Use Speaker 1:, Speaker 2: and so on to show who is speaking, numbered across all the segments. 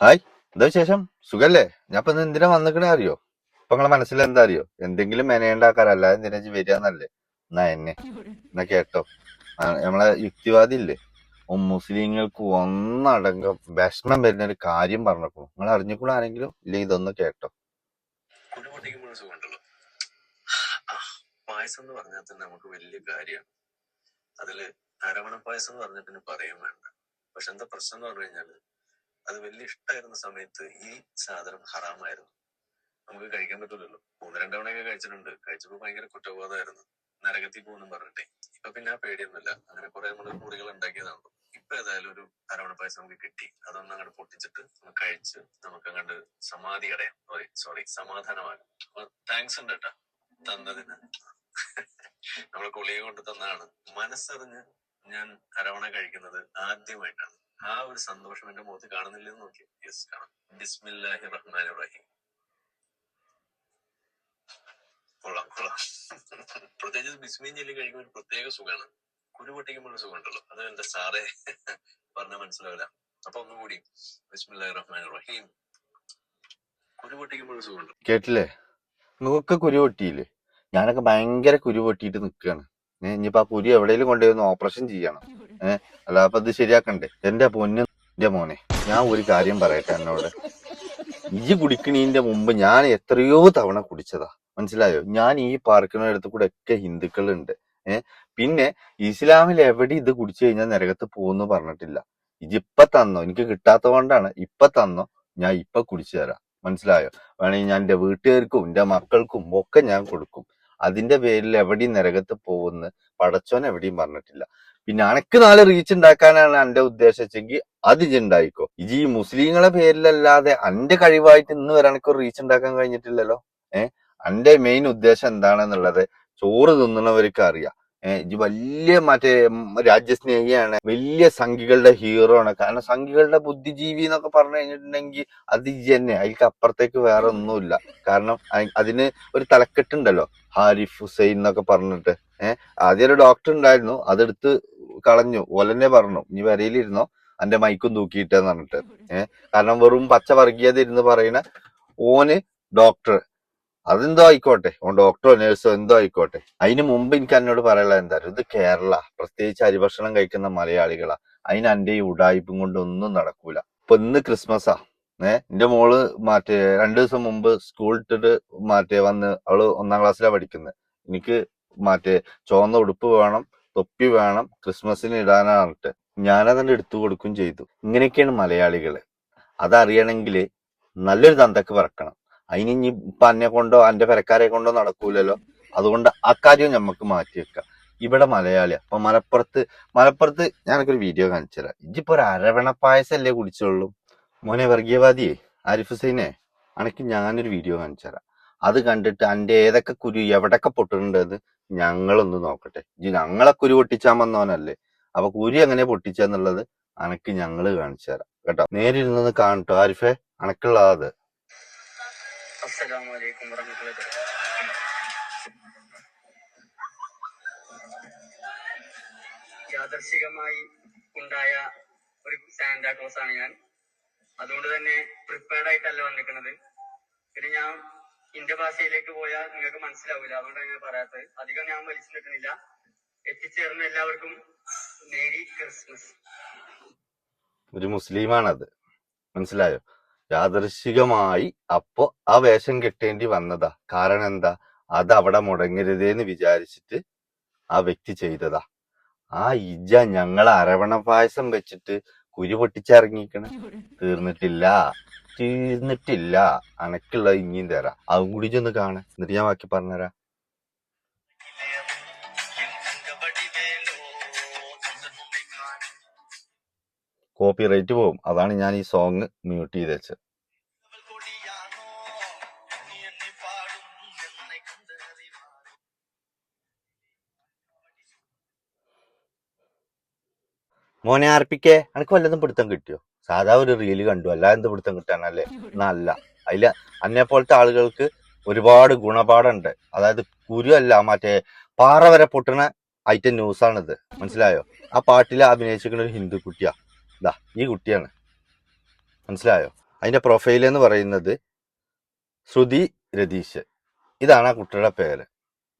Speaker 1: Hi എന്താ വിശേഷം? സുഖല്ലേ? ഞാൻ ഇപ്പൊ എന്തിനാ വന്നിക്കണേ അറിയോ? ഇപ്പൊ നിങ്ങളെ മനസ്സിൽ എന്താ അറിയോ? എന്തെങ്കിലും മെനയുണ്ടാക്കാറ് അല്ലാതെ എന്തിനാ വരികയെന്നല്ലേ എന്നാ എന്നെ. എന്നാ കേട്ടോ. നമ്മളെ യുക്തിവാദി ഇല്ലേ മുസ്ലിങ്ങൾക്ക് ഒന്നടങ്കം വിഷമം വരുന്ന ഒരു കാര്യം പറഞ്ഞപ്പോ. നിങ്ങൾ അറിഞ്ഞിക്കൂടെ ആരെങ്കിലും? ഇല്ല ഇതൊന്ന് കേട്ടോ.
Speaker 2: പായസം എന്ന് പറഞ്ഞാൽ തന്നെ നമുക്ക് വലിയ കാര്യമാണ്. അതിൽ അരവണ പായസം എന്ന് പറഞ്ഞാൽ പിന്നെ വേണ്ട. പക്ഷെ എന്താ പ്രശ്നം എന്ന് പറഞ്ഞു കഴിഞ്ഞാൽ അത് വലിയ ഇഷ്ടമായിരുന്ന സമയത്ത് ഈ സാധനം ഹറാമായിരുന്നു. നമുക്ക് കഴിക്കാൻ പറ്റില്ലല്ലോ മൂന്ന് രണ്ട് കഴിച്ചിട്ടുണ്ട്. കഴിച്ചപ്പോ ഭയങ്കര കുറ്റബോധമായിരുന്നു. നരകത്തിൽ പോകുന്നു പറഞ്ഞിട്ടേ. ഇപ്പൊ പിന്നെ ആ പേടിയൊന്നുമില്ല. അങ്ങനെ കുറെ നമ്മൾ മുറികൾ ഉണ്ടാക്കിയതാണല്ലോ. ഇപ്പൊ ഏതായാലും ഒരു അരവണ പായസം നമുക്ക് കിട്ടി. അതൊന്നും അങ്ങോട്ട് പൊട്ടിച്ചിട്ട് നമുക്ക് കഴിച്ച് നമുക്ക് അങ്ങോട്ട് സമാധി അടയാം. Sorry sorry സമാധാനമാകാം. അപ്പൊ താങ്ക്സ് ഉണ്ട് കേട്ടാ തന്നതിന്. നമ്മളെ കുളിയെ കൊണ്ട് തന്നതാണ്. മനസ്സറിഞ്ഞ് ഞാൻ അരവണ കഴിക്കുന്നത് ആദ്യമായിട്ടാണ്. ആ ഒരു സന്തോഷം എന്റെ മുഖത്ത് കാണുന്നില്ലെന്ന് നോക്കി യെസ് കാണാം. ബിസ്മില്ലാഹി റഹ്മാൻ റഹീം. കൊള്ളാം കൊള്ളാം. പ്രത്യേകിച്ച് ബിസ്മീൻ ചെല്ലി കഴിക്കുമ്പോൾ ഒരു പ്രത്യേക സുഖമാണ്. കുരു പൊട്ടിക്കുമ്പോൾ ഒരു സുഖമുണ്ടല്ലോ. അത് എന്റെ സാറേ പറഞ്ഞ മനസ്സിലാവില്ല. അപ്പൊ ഒന്നുകൂടി ബിസ്മില്ലാഹി റഹ്മാൻ റഹീം. കുരു പൊട്ടിക്കുമ്പോൾ സുഖമുണ്ട്.
Speaker 1: കേട്ടില്ലേ? നിങ്ങൾക്ക് കുരു പൊട്ടിയില്ലേ? ഞാനൊക്കെ ഭയങ്കര കുരു പൊട്ടിയിട്ട് നിൽക്കുകയാണ് ഇനിയിപ്പോ ആ കുരു എവിടെയെങ്കിലും കൊണ്ടുപോയി ഓപ്പറേഷൻ ചെയ്യണം. ഏഹ് അല്ല അപ്പൊ ഇത് ശരിയാക്കണ്ടേ? എന്റെ പൊന്നു എന്റെ മോനെ. ഞാൻ ഒരു കാര്യം പറയട്ടെ എന്നോട്. ഇജ്ജ് കുടിക്കണീന്റെ മുമ്പ് ഞാൻ എത്രയോ തവണ കുടിച്ചതാ. മനസ്സിലായോ? ഞാൻ ഈ പാർക്കിനടുത്ത് കൂടെ ഒക്കെ ഹിന്ദുക്കളുണ്ട്. ഏഹ് പിന്നെ ഇസ്ലാമിൽ എവിടെ ഇത് കുടിച്ചു കഴിഞ്ഞാൽ നരകത്ത് പോകുന്നു പറഞ്ഞിട്ടില്ല. ഇജിപ്പ തന്നോ? എനിക്ക് കിട്ടാത്ത കൊണ്ടാണ് ഇപ്പൊ തന്നോ? ഞാൻ ഇപ്പൊ കുടിച്ചു തരാം. മനസ്സിലായോ? വേണമെങ്കിൽ ഞാൻ എന്റെ വീട്ടുകാർക്കും എന്റെ മക്കൾക്കും ഒക്കെ ഞാൻ കൊടുക്കും. അതിന്റെ പേരിൽ എവിടെയും നരകത്ത് പോകുന്ന പടച്ചോൻ എവിടെയും പറഞ്ഞിട്ടില്ല. പിന്നെ അനക്ക് നാല് റീച്ച് ഉണ്ടാക്കാനാണ് എന്റെ ഉദ്ദേശിച്ചെങ്കിൽ അത് ഇജുണ്ടായിക്കോ ഇജ് ഈ മുസ്ലിങ്ങളെ പേരിലല്ലാതെ അന്റെ കഴിവായിട്ട് ഇന്ന് വരെ അനക്ക് റീച്ച് ഉണ്ടാക്കാൻ കഴിഞ്ഞിട്ടില്ലല്ലോ? ഏഹ് അന്റെ മെയിൻ ഉദ്ദേശം എന്താണെന്നുള്ളത് ചോറ് തിന്നണവർക്ക് അറിയാം. ഇജ് വലിയ മറ്റേ രാജ്യസ്നേഹിയാണ്. വലിയ സംഘികളുടെ ഹീറോ ആണ്. കാരണം സംഘികളുടെ ബുദ്ധിജീവി എന്നൊക്കെ പറഞ്ഞു കഴിഞ്ഞിട്ടുണ്ടെങ്കിൽ അത് ഇജ് തന്നെ. അതിൽക്ക് അപ്പുറത്തേക്ക് വേറെ ഒന്നുമില്ല. കാരണം അതിന് ഒരു തലക്കെട്ടുണ്ടല്ലോ. ഹാരിഫ് ഹുസൈൻ എന്നൊക്കെ പറഞ്ഞിട്ട്. ഏഹ് ആദ്യം ഒരു ഡോക്ടർ ഉണ്ടായിരുന്നു. അതെടുത്ത് കളഞ്ഞു. ഓലെന്നെ പറഞ്ഞു. ഇനി വരയിലിരുന്നോ? അന്റെ മൈക്കും തൂക്കിയിട്ടെന്ന് പറഞ്ഞിട്ട്. ഏഹ് കാരണം വെറും പച്ച വർഗീയത ഇരുന്ന് പറയുന്ന ഓന് ഡോക്ടർ അതെന്തോ ആയിക്കോട്ടെ. ഓൻ ഡോക്ടറോ നേഴ്സോ എന്തോ ആയിക്കോട്ടെ. അതിന് മുമ്പ് എനിക്ക് എന്നോട് പറയാനുള്ള എന്താ ഇത് കേരള. പ്രത്യേകിച്ച് അരിഭക്ഷണം കഴിക്കുന്ന മലയാളികളാ. അതിന് അന്റെ ഈ ഉടായ്പും കൊണ്ട് ഒന്നും നടക്കൂല. ഇപ്പൊ ഇന്ന് ക്രിസ്മസാ ഏഹ് എന്റെ മോൾ മറ്റേ രണ്ടു ദിവസം മുമ്പ് സ്കൂൾ ഇട്ടിട്ട് മറ്റേ വന്ന് അവൾ ഒന്നാം ക്ലാസ്സിലാ പഠിക്കുന്നത് എനിക്ക് മറ്റേ ചുവന്ന ഉടുപ്പ് വേണം തൊപ്പി വേണം ക്രിസ്മസിന് ഇടാനാണിട്ട് പറഞ്ഞിട്ട് ഞാനതിന്റെ എടുത്തു കൊടുക്കും ചെയ്തു. ഇങ്ങനെയൊക്കെയാണ് മലയാളികൾ. അതറിയണമെങ്കിൽ നല്ലൊരു തന്തക്ക് പറക്കണം. അതിന് ഇനി ഇപ്പൊ അന്നെ കൊണ്ടോ അന്റെ പെരക്കാരെ കൊണ്ടോ നടക്കൂലല്ലോ. അതുകൊണ്ട് ആ കാര്യം നമുക്ക് മാറ്റി വെക്കാം. ഇവിടെ മലയാളിയാ. അപ്പൊ മലപ്പുറത്ത് മലപ്പുറത്ത് ഞാനൊക്കെ ഒരു വീഡിയോ കാണിച്ചു തരാം ഇജിപ്പോ ഒരു അരവണ പായസം അല്ലേ കുടിച്ചുള്ളൂ? മോനെ വർഗീയവാദിയെ ആരിഫ് ഹുസൈനെ അണക്ക് ഞാനൊരു വീഡിയോ കാണിച്ചു തരാം അത് കണ്ടിട്ട് അന്റെ ഏതൊക്കെ കുരു എവിടൊക്കെ പൊട്ടുന്നുണ്ടെന്ന് ഞങ്ങളൊന്ന് നോക്കട്ടെ. ഇജ്ജ് ഞങ്ങളെ കുരു പൊട്ടിച്ചാൻ വന്നവനല്ലേ. അപ്പൊ കുരു എങ്ങനെ പൊട്ടിച്ചെന്നുള്ളത് അനക്ക് ഞങ്ങൾ കാണിച്ചു തരാം കേട്ടോ? നേരിരുന്നത് കാണട്ടോ. ആരിഫെ
Speaker 3: അണക്കുള്ളത് യാദർശികമായി ഉണ്ടായ ഒരു സാന്റാക്ലോസ് ആണ് ഞാൻ. അതുകൊണ്ട് തന്നെ പ്രിപ്പയർഡ് ആയിട്ടല്ല വന്നിരിക്കുന്നത്. പിന്നെ ഞാൻ എന്റെ ഭാഷയിലേക്ക് പോയാൽ നിങ്ങൾക്ക് മനസ്സിലാവില്ല അതുകൊണ്ടാണ് ഞാൻ പറയാത്തത്. അധികം ഞാൻ വലിച്ചു നിൽക്കുന്നില്ല. എത്തിച്ചേർന്ന എല്ലാവർക്കും മേരി ക്രിസ്മസ്.
Speaker 1: ഒരു മുസ്ലിമാണത്. മനസ്സിലായോ? യാദൃശികമായി അപ്പോ ആ വേഷം കെട്ടേണ്ടി വന്നതാ. കാരണം എന്താ? അത് അവിടെ മുടങ്ങരുതേന്ന് വിചാരിച്ചിട്ട് ആ വ്യക്തി ചെയ്തതാ. ആ ഇജ ഞങ്ങളെ അരവണ പായസം വെച്ചിട്ട് കുരു പൊട്ടിച്ചിറങ്ങിക്കണ. തീർന്നിട്ടില്ല. തീർന്നിട്ടില്ല. അനക്കുള്ള ഇനിയും തരാം. അതും കൂടി ഒന്ന് കാണ. എന്നിട്ട് ഞാൻ ബാക്കി പറഞ്ഞുതരാം. കോപ്പി റേറ്റ് പോകും അതാണ് ഞാൻ ഈ സോങ് മ്യൂട്ട് ചെയ്ത് വെച്ചത് മോനെ ആർപ്പിക്കേ? അനക്ക് വല്ലതും പിടുത്തം കിട്ടിയോ? സാധാ ഒരു റീൽ കണ്ടു. അല്ല എന്ത് പിടുത്തം കിട്ടാനല്ലേ? എന്നല്ല അതിൽ അന്നെ പോലത്തെ ആളുകൾക്ക് ഒരുപാട് ഗുണപാഠമുണ്ട് അതായത് കുരു അല്ല മറ്റേ പാറ വരെ പൊട്ടണ ഐറ്റം ന്യൂസാണിത്. മനസ്സിലായോ? ആ പാട്ടിൽ അഭിനയിച്ചിരിക്കുന്ന ഒരു ഹിന്ദു കുട്ടിയാ. ഇതാ ഈ കുട്ടിയാണ്. മനസ്സിലായോ? അതിന്റെ പ്രൊഫൈൽ എന്ന് പറയുന്നത് ശ്രുതി രതീഷ് ഇതാണ് ആ കുട്ടിയുടെ പേര്.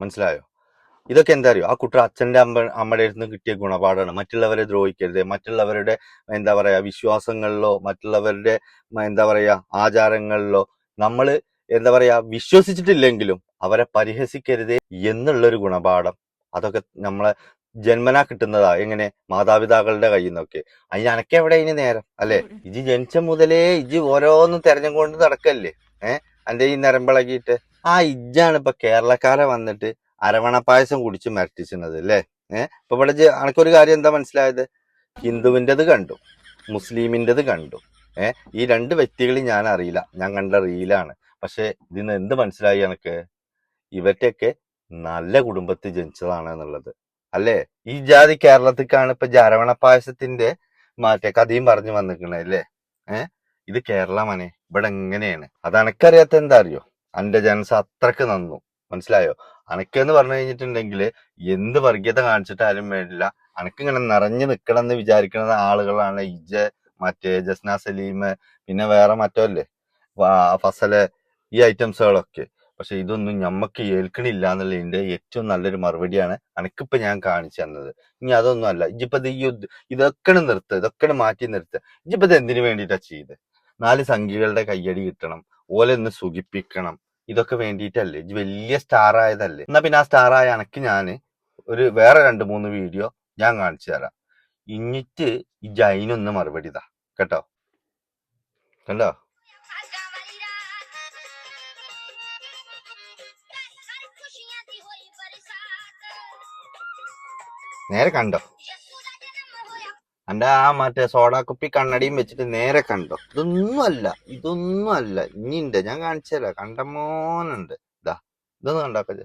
Speaker 1: മനസ്സിലായോ? ഇതൊക്കെ എന്താ അറിയോ? ആ കുട്ടി അച്ഛന്റെ അമ്മ അമ്മയുടെ അടുത്ത് നിന്ന് കിട്ടിയ ഗുണപാഠമാണ് മറ്റുള്ളവരെ ദ്രോഹിക്കരുത്. മറ്റുള്ളവരുടെ എന്താ പറയാ വിശ്വാസങ്ങളിലോ മറ്റുള്ളവരുടെ എന്താ പറയാ ആചാരങ്ങളിലോ നമ്മൾ എന്താ പറയാ വിശ്വസിച്ചിട്ടില്ലെങ്കിലും അവരെ പരിഹസിക്കരുത് എന്നുള്ളൊരു ഗുണപാഠം. അതൊക്കെ നമ്മളെ ജന്മനാ കിട്ടുന്നതാ. എങ്ങനെ? മാതാപിതാക്കളുടെ കയ്യിൽ നിന്നൊക്കെ. അതിന് അനക്കെവിടെ ഇനി നേരം? അല്ലെ? ഇജി ജനിച്ച മുതലേ ഇജി ഓരോന്നും തെരഞ്ഞുകൊണ്ട് നടക്കല്ലേ? ഏഹ് അന്റെ ഈ നരമ്പിളകിയിട്ട് ആ ഇജ്ജാണ് ഇപ്പൊ കേരളക്കാരെ വന്നിട്ട് അരവണ പായസം കുടിച്ച് മരട്ടിച്ചിരുന്നത് അല്ലേ ഏഹ് ഇപ്പൊ ഇവിടെ എനിക്കൊരു കാര്യം എന്താ മനസ്സിലായത്? ഹിന്ദുവിന്റെത് കണ്ടു മുസ്ലിമിന്റെത് കണ്ടു. ഏഹ് ഈ രണ്ട് വ്യക്തികളും ഞാൻ അറിയില്ല. ഞാൻ കണ്ട റീലാണ് പക്ഷെ ഇതിന്ന് എന്ത് മനസ്സിലായി എനിക്ക് ഇവറ്റൊക്കെ നല്ല കുടുംബത്തിൽ ജനിച്ചതാണ് എന്നുള്ളത്. അല്ലേ? ഈ ജാതി കേരളത്തിക്കാണ് ഇപ്പൊ ജരവണ പായസത്തിന്റെ മാറ്റ കഥയും പറഞ്ഞു വന്നിക്കണേ അല്ലേ ഏഹ് ഇത് കേരള മനെ. ഇവിടെ എങ്ങനെയാണ്? അത് എനിക്കറിയാത്ത എന്താ അറിയോ? എന്റെ ജനസ് അത്രയ്ക്ക് നന്നു. മനസ്സിലായോ? അനക്കെന്ന് പറഞ്ഞു കഴിഞ്ഞിട്ടുണ്ടെങ്കിൽ എന്ത് വർഗീയത കാണിച്ചിട്ടാലും വേണ്ടില്ല. അനക്കിങ്ങനെ നിറഞ്ഞു നിൽക്കണം എന്ന് വിചാരിക്കുന്ന ആളുകളാണ് ഇജ മറ്റേ ജസ്ന സലീം പിന്നെ വേറെ മറ്റോ അല്ലേ ഫസൽ ഈ ഐറ്റംസുകളൊക്കെ. പക്ഷെ ഇതൊന്നും ഞമ്മക്ക് ഏൽക്കണില്ല എന്നുള്ളതിന്റെ ഏറ്റവും നല്ലൊരു മറുപടിയാണ് അനക്കിപ്പോ ഞാൻ കാണിച്ചു തന്നത്. ഇനി അതൊന്നും അല്ല. ഇജിപ്പോ ഇത് ഈ ഇതൊക്കെ നിർത്തുക ഇതൊക്കെ മാറ്റി നിർത്തുക ഇജിപ്പത് എന്തിനു വേണ്ടിയിട്ടാ ചെയ്ത്? നാല് സംഖ്യകളുടെ കയ്യടി കിട്ടണം. ഓലെ ഒന്ന് സുഖിപ്പിക്കണം. ഇതൊക്കെ വേണ്ടിയിട്ടല്ലേ? വലിയ സ്റ്റാർ ആയതല്ലേ? എന്നാ പിന്നെ ആ സ്റ്റാർ ആയ അനക്ക് ഞാൻ ഒരു വേറെ രണ്ട് മൂന്ന് വീഡിയോ ഞാൻ കാണിച്ചു തരാം. ഇഞ്ഞിട്ട് ഈ ജൈനൊന്ന് മറുപടി ഇതാ. കേട്ടോ? കണ്ടോ? നേരെ കണ്ടോ? എന്റെ ആ മറ്റേ സോഡാ കുപ്പി കണ്ണടിയും വെച്ചിട്ട് നേരെ കണ്ടോ? ഇതൊന്നും അല്ല ഇതൊന്നും അല്ല. ഇനിയുണ്ട് ഞാൻ കാണിച്ചുതരാം കണ്ടമോനുണ്ട് ഇതാ ഇതൊന്നും കണ്ടാക്കൽ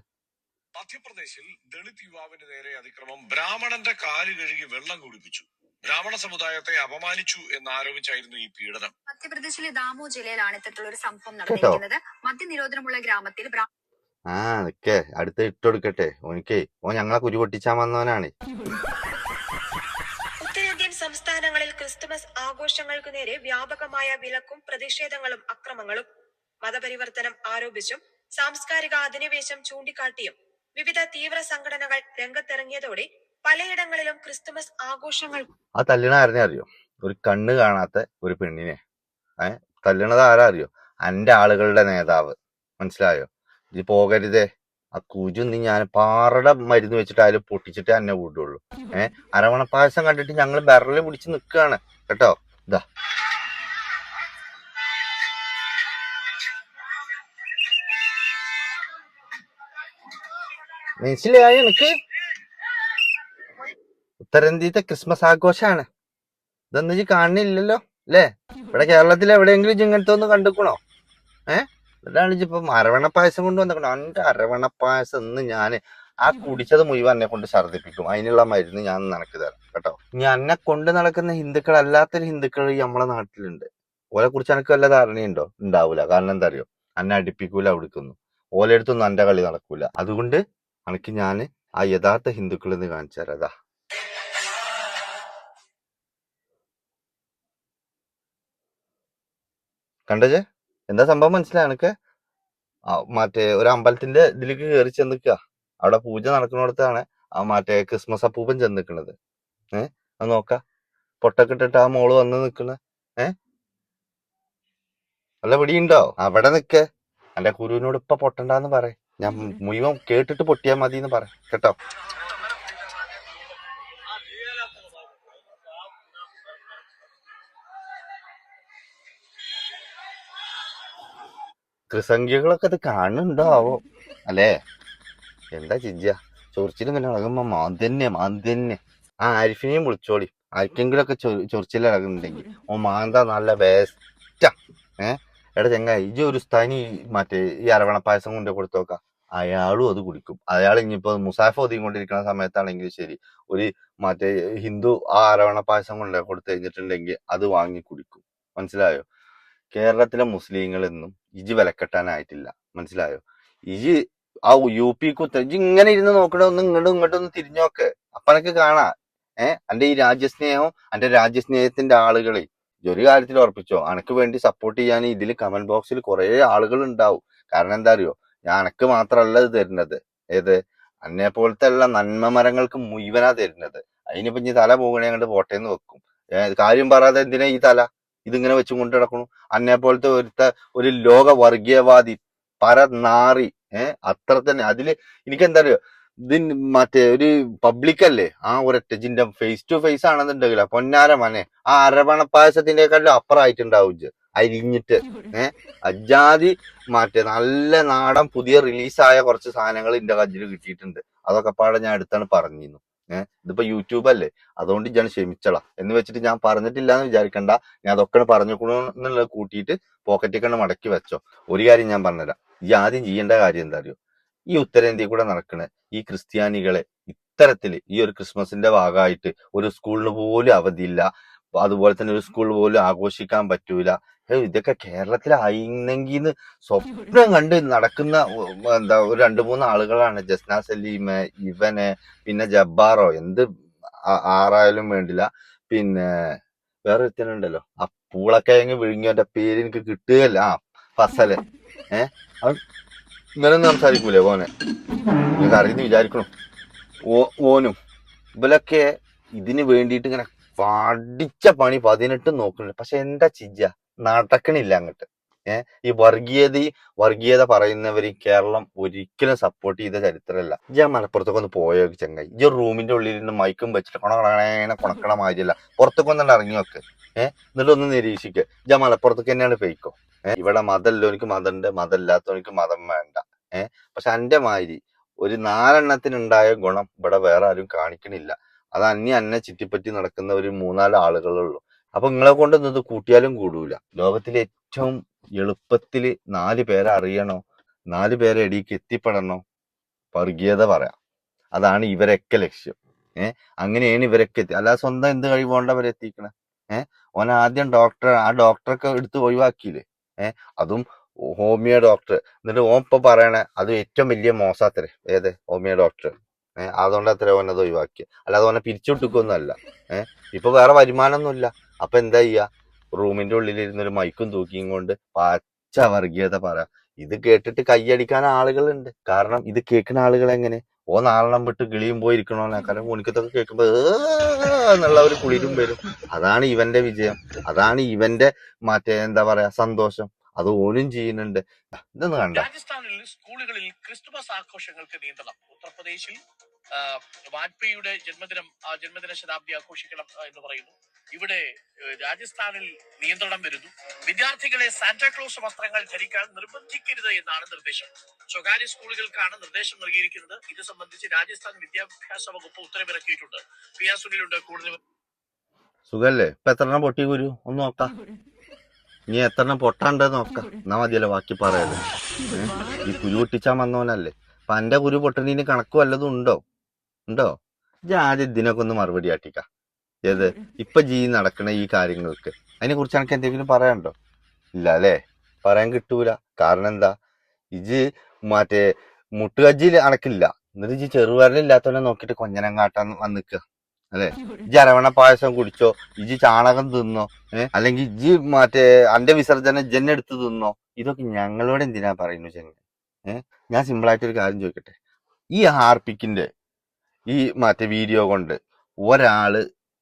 Speaker 4: മധ്യപ്രദേശിൽ ദളിത് യുവാവിന് നേരെ അതിക്രമം. ബ്രാഹ്മണന്റെ കാൽ കഴുകി വെള്ളം കുടിപ്പിച്ചു. ബ്രാഹ്മണ സമുദായത്തെ അപമാനിച്ചു എന്നാരോപിച്ചായിരുന്നു ഈ പീഡനം.
Speaker 5: മധ്യപ്രദേശിലെ ദാമോ ജില്ലയിലാണ് ഇത്തരത്തിലുള്ള ഒരു സംഭവം നടന്നിരിക്കുന്നത്. മദ്യനിരോധനമുള്ള ഗ്രാമത്തിൽ
Speaker 1: ആ നിക്കേ അടുത്ത് ഇട്ടുകൊടുക്കട്ടെ ഓനിക്കേ ഓൻ ഞങ്ങളെ കുരു പൊട്ടിച്ചാൻ വന്നവനാണ്.
Speaker 6: സംസ്ഥാനങ്ങളിൽ ക്രിസ്തുമസ് ആഘോഷങ്ങൾക്കു നേരെ വ്യാപകമായ വിലക്കും പ്രതിഷേധങ്ങളും അക്രമങ്ങളും. മതപരിവർത്തനം ആരോപിച്ചും സാംസ്കാരിക അധിനിവേശം ചൂണ്ടിക്കാട്ടിയും വിവിധ തീവ്ര സംഘടനകൾ രംഗത്തിറങ്ങിയതോടെ പലയിടങ്ങളിലും ക്രിസ്തുമസ് ആഘോഷങ്ങൾ
Speaker 1: ആ തല്ലിണ ആരെ അറിയോ? ഒരു കണ്ണ് കാണാത്ത ഒരു പെണ്ണിനെ. തല്ലിണത് ആരാ അറിയോ? അന്റെ ആളുകളുടെ നേതാവ്. മനസ്സിലായോ? ഇത് പോകരുതേ. ആ കുജുന്ന് ഞാൻ പാറയുടെ മരുന്ന് വെച്ചിട്ട് അതിൽ പൊട്ടിച്ചിട്ട് എന്നെ വിടുള്ളൂ. ഏ? അരവണ പായസം കണ്ടിട്ട് ഞങ്ങൾ ബെറൽ പിടിച്ച് നിൽക്കുകയാണ്. കേട്ടോ? ഇതാ. മനസ്സിലായ എനിക്ക് ഉത്തരേന്ത്യത്തെ ക്രിസ്മസ് ആഘോഷാണ്. ഇതൊന്നും കാണുന്നില്ലല്ലോ അല്ലേ? ഇവിടെ കേരളത്തിൽ എവിടെയെങ്കിലും ഇങ്ങനത്തെ ഒന്ന് കണ്ടുക്കണോ? ഏ? ഇതാണ് ഇജ്ജ് ഇപ്പം അരവണ പായസം കൊണ്ട് വന്നേക്കണം എന്റെ അരവണപ്പായസം എന്ന് ഇന്ന് ഞാൻ ആ കുടിച്ചത് മുഴുവൻ എന്നെ കൊണ്ട് ഛർദ്ദിപ്പിക്കും. അതിനുള്ള മരുന്ന് ഞാൻ നിനക്ക് തരാം കേട്ടോ? ഇനി എന്നെ കൊണ്ട് നടക്കുന്ന ഹിന്ദുക്കൾ അല്ലാത്തൊരു ഹിന്ദുക്കൾ ഈ നമ്മളെ നാട്ടിലുണ്ട്. ഓലെ കുറിച്ച് എനിക്ക് വല്ല ധാരണയുണ്ടോ? ഉണ്ടാവൂല. കാരണം എന്താ അറിയോ എന്നെ അടുപ്പിക്കൂല അവിടുക്കുന്നു. ഓലെ അടുത്തൊന്നും എന്റെ കളി നടക്കൂല. അതുകൊണ്ട് എനിക്ക് ഞാൻ ആ യഥാർത്ഥ ഹിന്ദുക്കൾ എന്ന് കാണിച്ചു തരാം. അതാ കണ്ടജ് എന്താ സംഭവം മനസ്സിലായി എനിക്ക്? മറ്റേ ഒരു അമ്പലത്തിന്റെ ഇതിലേക്ക് കയറി ചെന്ന് നിൽക്കുക അവിടെ പൂജ നടക്കുന്നിടത്താണ് ആ മറ്റേ ക്രിസ്മസ് അപ്പൂപ്പൻ ചെന്ന് നിൽക്കുന്നത് ഏഹ് അത് നോക്ക. പൊട്ടൊക്കെ ഇട്ടിട്ട് ആ മോൾ വന്ന് നിൽക്കുന്നത് ഏഹ് അല്ല ഉണ്ടോ? അവിടെ നിക്ക്. അല്ല കുരുവിനോട് ഇപ്പൊ പൊട്ടണ്ടെന്ന് പറ ഞാൻ മുഴുവൻ കേട്ടിട്ട് പൊട്ടിയാ മതി എന്ന് പറ കേട്ടോ? ത്രിസംഖ്യകളൊക്കെ ഇത് കാണുന്നുണ്ടാവോ. അല്ലേ? എന്താ ചിജ്ജ? ചൊറിച്ചിലും പിന്നെ ഇളകുമ്പോ മാന്തന്നെ മാന്തന്നെ. ആ ആരിഫിനെയും വിളിച്ചോളി. ആർക്കെങ്കിലും ഒക്കെ ചൊറിച്ചിൽ ഇളകുന്നുണ്ടെങ്കിൽ. ഓ മാന്ത നല്ല വേസ്റ്റ ഏ? എടാ ചെങ്ങ ഇജ് ഒരു സ്ഥാനി മറ്റേ ഈ അരവണ പായസം കൊണ്ട് കൊടുത്തോക്ക അയാളും അത് കുടിക്കും. അയാൾ ഇനിയിപ്പോ മുസാഫ ഒതുങ്ങിക്കൊണ്ടിരിക്കുന്ന സമയത്താണെങ്കിൽ ശരി ഒരു മറ്റേ ഹിന്ദു ആ അരവണ പായസം കൊണ്ട് കൊടുത്തു കഴിഞ്ഞിട്ടുണ്ടെങ്കിൽ അത് വാങ്ങി കുടിക്കും. മനസ്സിലായോ? കേരളത്തിലെ മുസ്ലിങ്ങളെന്നും ഇജി വിലക്കെട്ടാനായിട്ടില്ല. മനസ്സിലായോ? ഇജി ആ യു പി കുത്ത ഇജി ഇങ്ങനെ ഇരുന്ന് നോക്കണ ഒന്ന് ഇങ്ങോട്ടും ഇങ്ങോട്ടും ഒന്ന് തിരിഞ്ഞോക്ക്. അപ്പൊ എനക്ക് കാണാ. ഏഹ് അന്റെ ഈ രാജ്യസ്നേഹവും അന്റെ രാജ്യസ്നേഹത്തിന്റെ ആളുകളെ ഒരു കാര്യത്തിൽ ഉറപ്പിച്ചോ? അനക്ക് വേണ്ടി സപ്പോർട്ട് ചെയ്യാൻ ഇതിൽ കമന്റ് ബോക്സിൽ കുറെ ആളുകൾ ഉണ്ടാവും കാരണം എന്താ അറിയോ? ഞാൻ അനക്ക് മാത്രമല്ല ഇത് തരുന്നത്. ഏത്? അന്നെ പോലത്തെ ഉള്ള നന്മ മരങ്ങൾക്ക് മുഴുവനാ തരുന്നത്. അതിനിപ്പോ ഇനി തല പോകണേ അങ്ങോട്ട് പോട്ടേന്ന് വെക്കും. കാര്യം പറയാതെ എന്തിനാ ഈ തല? ഇതിങ്ങനെ വെച്ചും കൊണ്ട് നടക്കണു അന്നെ പോലത്തെ ഒരുത്ത ഒരു ലോക വർഗീയവാദി പരനാറി ഏഹ് അത്ര തന്നെ. അതിൽ എനിക്കെന്താ അറിയോ ഇത് മറ്റേ ഒരു പബ്ലിക് അല്ലേ? ആ ഒരൊറ്റ ജിന്റെ ഫേസ് ടു ഫേസ് ആണെന്നുണ്ടെങ്കിൽ പൊന്നാര മനെ. ആ അരവണ പായസത്തിന്റെക്കാളും അപ്പുറമായിട്ടുണ്ടാവും അരിഞ്ഞിട്ട് ഏർ അജാതി മറ്റേ നല്ല നാടൻ പുതിയ റിലീസായ കുറച്ച് സാധനങ്ങൾ എന്റെ കയ്യിൽ കിട്ടിയിട്ടുണ്ട്. അതൊക്കെ പാടെ ഞാൻ അടുത്താണ് പറഞ്ഞിരുന്നു. ഏഹ് ഇതിപ്പോ യൂട്യൂബ് അല്ലേ? അതുകൊണ്ട് ഞാൻ ക്ഷമിച്ചള എന്ന് വെച്ചിട്ട് ഞാൻ പറഞ്ഞിട്ടില്ല എന്ന് വിചാരിക്കണ്ട. ഞാൻ അതൊക്കെ പറഞ്ഞു എന്നുള്ളത് കൂട്ടിയിട്ട് പോക്കറ്റിൽ കണ്ണ് മടക്കി വെച്ചോ. ഒരു കാര്യം ഞാൻ പറഞ്ഞുതരാം. ഈ ആദ്യം ചെയ്യേണ്ട കാര്യം എന്താ അറിയോ? ഈ ഉത്തരേന്ത്യയിൽ കൂടെ നടക്കണ ഈ ക്രിസ്ത്യാനികളെ ഇത്തരത്തിൽ ഈ ഒരു ക്രിസ്മസിന്റെ ഭാഗമായിട്ട് ഒരു സ്കൂളിന് പോലും അവധിയില്ല. അതുപോലെ തന്നെ ഒരു സ്കൂളിൽ പോലും ആഘോഷിക്കാൻ പറ്റൂല. ഇതൊക്കെ കേരളത്തിലായിരുന്നെങ്കിൽ സ്വപ്നം കണ്ട് നടക്കുന്ന എന്താ ഒരു രണ്ടു മൂന്ന് ആളുകളാണ്. ജസ്ന സലീമ് ഇവന് പിന്നെ ജബ്ബാറോ എന്ത് ആറായാലും വേണ്ടില്ല. പിന്നെ വേറെ ഒരുത്തനുണ്ടല്ലോ ആ പൂളക്കയങ്ങ് വിഴുങ്ങിയവന്റെ പേര് എനിക്ക് കിട്ടുകയല്ല. ആ ഫസൽ. ഏഹ് അവൻ ഇങ്ങനൊന്നും സംസാരിക്കൂലേ ഓനെ? നിങ്ങൾക്ക് അറിയുന്ന വിചാരിക്കണം. ഓ ഓനും. ഇവലൊക്കെ ഇതിന് വേണ്ടിയിട്ട് ഇങ്ങനെ പഠിച്ച പണി പതിനെട്ട് നോക്കുന്നുണ്ട്. പക്ഷെ എന്താ ചിജ്ജ? നടക്കണില്ല അങ്ങോട്ട്. ഏഹ് ഈ വർഗീയത വർഗീയത പറയുന്നവരെയും കേരളം ഒരിക്കലും സപ്പോർട്ട് ചെയ്ത ചരിത്രമല്ല. ഞാൻ മലപ്പുറത്തൊക്കെ ഒന്ന് പോയോ ചങ്ങായി? ഈ റൂമിന്റെ ഉള്ളിൽ നിന്ന് മൈക്കും വെച്ചിട്ട് കൊണക്കണേനെ കൊണക്കണ മാതിരിയല്ല. പുറത്തൊക്കെ ഒന്ന് ഇറങ്ങി വെക്ക് ഏഹ് എന്നിട്ട് ഒന്ന് നിരീക്ഷിക്കുക ഞാൻ മലപ്പുറത്തേക്ക് തന്നെയാണ് പെയ്ക്കോ. ഏഹ് ഇവിടെ മതമല്ലോനിക്ക് മതമുണ്ട്. മതമില്ലാത്തവനിക്ക് മതം വേണ്ട. ഏഹ് പക്ഷെ എന്റെ മാതിരി ഒരു നാലെണ്ണത്തിനുണ്ടായ ഗുണം ഇവിടെ വേറെ ആരും കാണിക്കണില്ല. അത് അന്യ അന്നെ ചുറ്റിപ്പറ്റി നടക്കുന്ന ഒരു മൂന്നാൽ ആളുകളുള്ളൂ അപ്പൊ നിങ്ങളെ കൊണ്ട് കൂട്ടിയാലും കൂടൂല. ലോകത്തിലെ ഏറ്റവും എളുപ്പത്തിൽ നാല് പേരെ അറിയണോ? നാല് പേരെ എടീക്ക് എത്തിപ്പെടണോ? വർഗീയത പറയാം. അതാണ് ഇവരൊക്കെ ലക്ഷ്യം. ഏഹ് അങ്ങനെയാണ് ഇവരൊക്കെ എത്തി. അല്ലാതെ സ്വന്തം എന്ത് കഴിവുകൊണ്ടവരെ എത്തിക്കണേ? ഏഹ് ഓൻ ആദ്യം ഡോക്ടർ ആ ഡോക്ടറൊക്കെ എടുത്ത് ഒഴിവാക്കിയില്ലേ? ഏഹ് അതും ഹോമിയോ ഡോക്ടർ. എന്നിട്ട് ഓൻ ഇപ്പൊ പറയണേ അത് ഏറ്റവും വലിയ മോശാത്തരെ ഏത്? Homeo doctor. ഏഹ് അതുകൊണ്ട് അത്ര ഓനത് ഒഴിവാക്കി അല്ലാതെ ഓനെ പിരിച്ചുവിട്ടിക്കൊന്നും അല്ല ഏഹ് ഇപ്പൊ വേറെ വരുമാനമൊന്നുമില്ല അപ്പൊ എന്താ ചെയ്യാ? റൂമിന്റെ ഉള്ളിൽ ഇരുന്നൊരു മൈക്കും തൂക്കിയും കൊണ്ട് പച്ച വർഗീയത പറ. ഇത് കേട്ടിട്ട് കൈയടിക്കാൻ ആളുകളുണ്ട്. കാരണം ഇത് കേൾക്കുന്ന ആളുകൾ എങ്ങനെ? ഓ നാലെണ്ണം വിട്ട് കിളിയും പോയിരിക്കണോന്നെ കാരണം മുണിക്കത്തൊക്കെ കേൾക്കുമ്പോ എന്നുള്ള ഒരു കുളിരും വരും. അതാണ് ഇവന്റെ വിജയം. അതാണ് ഇവന്റെ മറ്റേ എന്താ പറയാ സന്തോഷം. അത് ഓനും ചെയ്യുന്നുണ്ട്. ഇതൊന്നും കണ്ട.
Speaker 7: രാജസ്ഥാനിൽ സ്കൂളുകളിൽ ക്രിസ്തുമസ് ആഘോഷങ്ങൾക്ക് നിയന്ത്രണം ഉത്തർപ്രദേശിൽ വാജ്പേയിയുടെ ജന്മദിനം ജന്മദിന ശതാബ്ദി ആഘോഷിക്കണം എന്ന് പറയുന്നു. ഇവിടെ രാജസ്ഥാനിൽ നിയന്ത്രണം വരുന്നു. വിദ്യാർത്ഥികളെ സാന്റാക്ലോസ് വസ്ത്രങ്ങൾ ധരിക്കാൻ നിർബന്ധിക്കരുത് എന്നാണ് നിർദ്ദേശം. സ്വകാര്യ സ്കൂളുകൾക്കാണ് നിർദ്ദേശം നൽകിയിരിക്കുന്നത്. ഇത് സംബന്ധിച്ച് രാജസ്ഥാൻ വിദ്യാഭ്യാസ വകുപ്പ് ഉത്തരവിറക്കിയിട്ടുണ്ട്. പി ആർ സുനിലുണ്ട് കൂടുതൽ
Speaker 1: സുഖല്ലേ? ഇപ്പൊ എത്രണ്ണം പൊട്ടി ഗുരു? ഒന്ന് നോക്കാം. ഇനി എത്രണ്ണം പൊട്ടാണ്ടെന്ന് നോക്കാം. എന്നാ മതിയല്ലോ ബാക്കി പറയാലോ. ഈ കുരു പൊട്ടിച്ചാൻ വന്നവനല്ലേ. അപ്പൊ എന്റെ കുരു പൊട്ടണീന് കണക്ക് വല്ലതും ഉണ്ടോ? ഉണ്ടോ? ആദ്യം ഇതിനൊക്കെ ഒന്ന് മറുപടി ആട്ടിക്ക ഏത്? ഇപ്പൊ ജീ നടക്കണ ഈ കാര്യങ്ങൾക്ക്. അതിനെ കുറിച്ച് എനിക്ക് എന്തെങ്കിലും പറയാനുണ്ടോ? ഇല്ല അല്ലേ പറയാൻ കിട്ടൂല. കാരണം എന്താ? ഇജ് മറ്റേ മുട്ടുകജ്ജിയിൽ അണക്കില്ല. എന്നിട്ട് ഇജ് ചെറുവരലില്ലാത്തവനെ നോക്കിയിട്ട് കൊഞ്ഞനം വന്ന് നിൽക്കുക അല്ലെ ഇജ് അരവണ പായസം കുടിച്ചോ? ഇജ് ചാണകം തിന്നോ? ഏഹ് അല്ലെങ്കിൽ ഇജ് മറ്റേ അന്റെ വിസർജനം ജന്നെ എടുത്ത് തിന്നോ? ഇതൊക്കെ ഞങ്ങളോട് എന്തിനാ പറയുന്നു ചെങ്ങ ഏഹ് ഞാൻ സിമ്പിൾ ആയിട്ട് ഒരു കാര്യം ചോദിക്കട്ടെ. ഈ ഹാർപ്പിക്കിന്റെ ഈ മറ്റേ വീഡിയോ കൊണ്ട് ഒരാൾ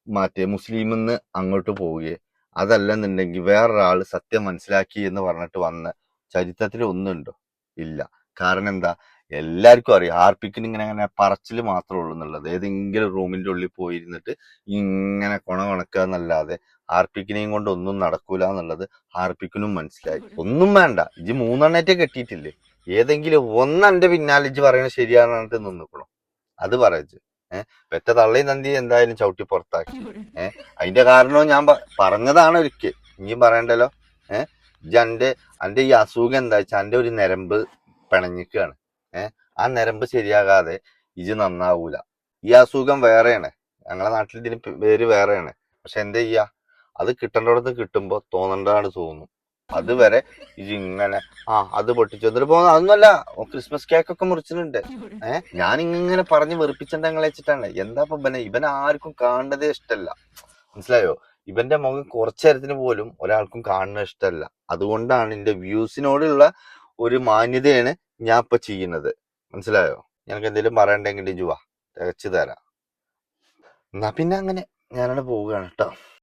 Speaker 1: മറ്റേ മുസ്ലിമിന്ന് അങ്ങോട്ട് പോവുകയെ. അതല്ലെന്നുണ്ടെങ്കിൽ വേറൊരാൾ സത്യം മനസ്സിലാക്കി എന്ന് പറഞ്ഞിട്ട് വന്ന് ചരിത്രത്തിൽ ഒന്നുണ്ടോ? ഇല്ല. കാരണം എന്താ? എല്ലാവർക്കും അറിയാം. ഹാർപ്പിക്കിന് ഇങ്ങനെ അങ്ങനെ പറച്ചിൽ മാത്രമേ ഉള്ളൂ എന്നുള്ളത്. ഏതെങ്കിലും റൂമിന്റെ ഉള്ളിൽ പോയിരുന്നിട്ട് ഇങ്ങനെ കൊണ കൊണക്കുക എന്നല്ലാതെ ഹാർപ്പിക്കിനെയും കൊണ്ട് ഒന്നും നടക്കൂല എന്നുള്ളത് ഹാർപ്പിക്കിനും മനസ്സിലായി. ഒന്നും വേണ്ട. ഇജ് മൂന്നെണ്ണേറ്റേ കെട്ടിയിട്ടില്ലേ? ഏതെങ്കിലും ഒന്നെന്റെ പിന്നാലെ ഇജ് പറയണത് ശരിയാണെന്നിട്ട് നിന്നിക്കണോ? അത് പറയച്ച് ഏഹ് പെറ്റ തള്ളി നന്ദി എന്തായാലും ചവിട്ടി പുറത്താക്കി. ഏഹ് അതിന്റെ കാരണവും ഞാൻ പറഞ്ഞതാണ് ഒരിക്കൽ. ഇനിയും പറയണ്ടല്ലോ. ഏഹ് എന്റെ അന്റെ ഈ അസുഖം എന്താ വെച്ചാൽ എന്റെ ഒരു നരമ്പ് പിണഞ്ഞിക്കാണ്. ഏഹ് ആ നരമ്പ് ശരിയാകാതെ ഇജ് നന്നാവൂല. ഈ അസുഖം വേറെയാണ്. ഞങ്ങളെ നാട്ടിൽ ഇതിന് പേര് വേറെയാണ്. പക്ഷെ എന്താ ചെയ്യാ? അത് കിട്ടേണ്ടടത്ത് കിട്ടുമ്പോ തോന്നേണ്ടതാണ് തോന്നും. അതുവരെ ഇതിങ്ങനെ ആ അത് പൊട്ടിച്ചു. എന്നിട്ട് പോകുന്ന അതൊന്നുമല്ല ക്രിസ്മസ് കേക്ക് ഒക്കെ മുറിച്ചിട്ടുണ്ട്. ഏഹ് ഞാൻ ഇങ്ങനെ പറഞ്ഞ് വെറുപ്പിച്ചിട്ട് ഞങ്ങളെ വെച്ചിട്ടാണ്. എന്താ ഇവനെ? ഇവനെ ആർക്കും കാണുന്നതേ ഇഷ്ടല്ല. മനസ്സിലായോ? ഇവന്റെ മുഖം കുറച്ചു നേരത്തിന് പോലും ഒരാൾക്കും കാണുന്ന ഇഷ്ടമല്ല അതുകൊണ്ടാണ് എന്റെ വ്യൂസിനോടുള്ള ഒരു മാന്യതയാണ് ഞാൻ ഇപ്പൊ ചെയ്യുന്നത്. മനസ്സിലായോ? ഞങ്ങൾക്ക് എന്തെങ്കിലും പറയണ്ടെങ്കിൽ ജുവാ തികച്ചു തരാം. എന്നാ പിന്നെ അങ്ങനെ ഞാനവിടെ പോവുകയാണ് കേട്ടോ.